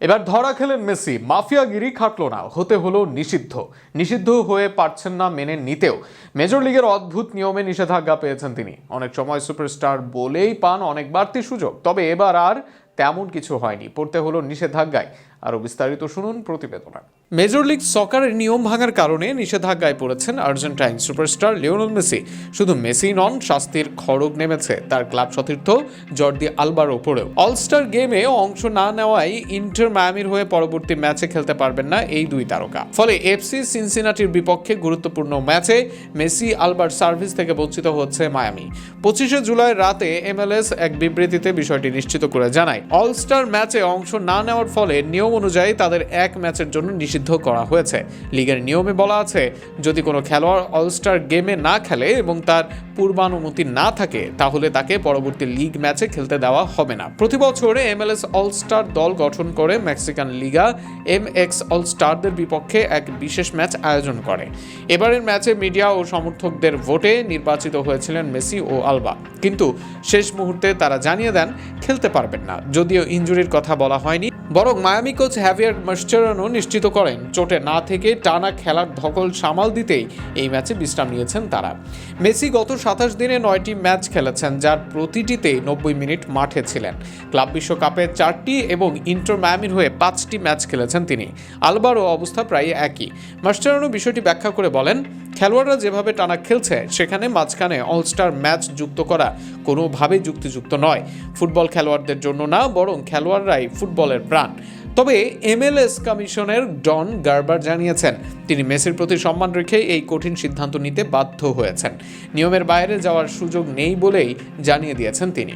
এবার ধরা খেলেন মেসি। মাফিয়াগিরি খাটল না। হতে হলো নিষিদ্ধ। নিষিদ্ধ হয়ে পারছেন না মেনে নিতেও। মেজর লিগের অদ্ভুত নিয়মে নিষেধাজ্ঞা পেয়েছেন তিনি। অনেক সময় সুপারস্টার বলেই পান অনেক বাড়তি সুযোগ। তবে এবার আর তেমন কিছু হয়নি। পড়তে হলো নিষেধাজ্ঞায়। আরও বিস্তারিত শুনুন প্রতিবেদনা। মেজর লিগ সকারের নিয়ম ভাঙার কারণে নিষেধাজ্ঞায় পড়েছেন আর্জেন্টাইন সুপারস্টার লিওনেল মেসি। শুধু মেসি নন, শাস্তির খড়গ নেমেছে। তার ক্লাব সতীর্থ জর্দি আলবার ওপরেও অলস্টার গেমে অংশ না নেওয়ায় ইন্টার মায়ামির হয়ে পরবর্তী ম্যাচে খেলতে পারবেন না এই দুই তারকা। ফলে এফসি সিনসিনাটির বিপক্ষে গুরুত্বপূর্ণ ম্যাচে মেসি আলবার সার্ভিস থেকে বঞ্চিত হচ্ছে মায়ামি। পঁচিশে জুলাই রাতে এমএলএস এক বিবৃতিতে বিষয়টি নিশ্চিত করে জানায়। অলস্টার ম্যাচে অংশ না নেওয়ার ফলে নিয়ম অনুযায়ী তাদের এক ম্যাচের জন্য নিষিদ্ধ করা হয়েছে। লিগের নিয়মে বলা আছে, যদি কোনো খেলোয়াড় অলস্টার গেমে না খেলে এবং তার পূর্বানুমতি না থাকে, তাহলে তাকে পরবর্তী লিগ ম্যাচে খেলতে দেওয়া হবে না। প্রতি বছর এমএলএস অলস্টার দল গঠন করে মেক্সিকান লিগা এম এক্স অলস্টারদের বিপক্ষে এক বিশেষ ম্যাচ আয়োজন করে। এবারের ম্যাচে মিডিয়া ও সমর্থকদের ভোটে নির্বাচিত হয়েছিলেন মেসি ও আলবা। কিন্তু শেষ মুহূর্তে তারা জানিয়ে দেন, খেলতে পারবেন না। যদিও ইনজুরির কথা বলা হয়নি বরং মায়ামি কোচ হ্যাভিয়ার মাস্টারানো নিশ্চিত করেন, চোটে না থেকে টানা খেলার ধকল সামাল দিতেই এই ম্যাচে বিশ্রাম নিয়েছেন তারা। মেসি গত সাতাশ দিনে নয়টি ম্যাচ খেলেছেন, যার প্রতিটিতেই নব্বই মিনিট মাঠে ছিলেন। ক্লাব বিশ্বকাপে চারটি এবং ইন্টার মায়ামির হয়ে পাঁচটি ম্যাচ খেলেছেন তিনি। আলবারও অবস্থা প্রায় একই। মাস্টারানো বিষয়টি ব্যাখ্যা করে বলেন খেলোয়াড়রা যেভাবে টানা খেলছে, সেখানে মাঝখানে অলস্টার ম্যাচ যুক্ত করা কোনোভাবেই যুক্তিযুক্ত নয়। ফুটবল খেলোয়াড়দের জন্য না, বরং খেলোয়াড়রাই ফুটবলের প্রাণ। তবে এমএলএস কমিশনের ডন গার্বার জানিয়েছেন, তিনি মেসির প্রতি সম্মান রেখে এই কঠিন সিদ্ধান্ত নিতে বাধ্য হয়েছেন। নিয়মের বাইরে যাওয়ার সুযোগ নেই বলেই জানিয়ে দিয়েছেন তিনি।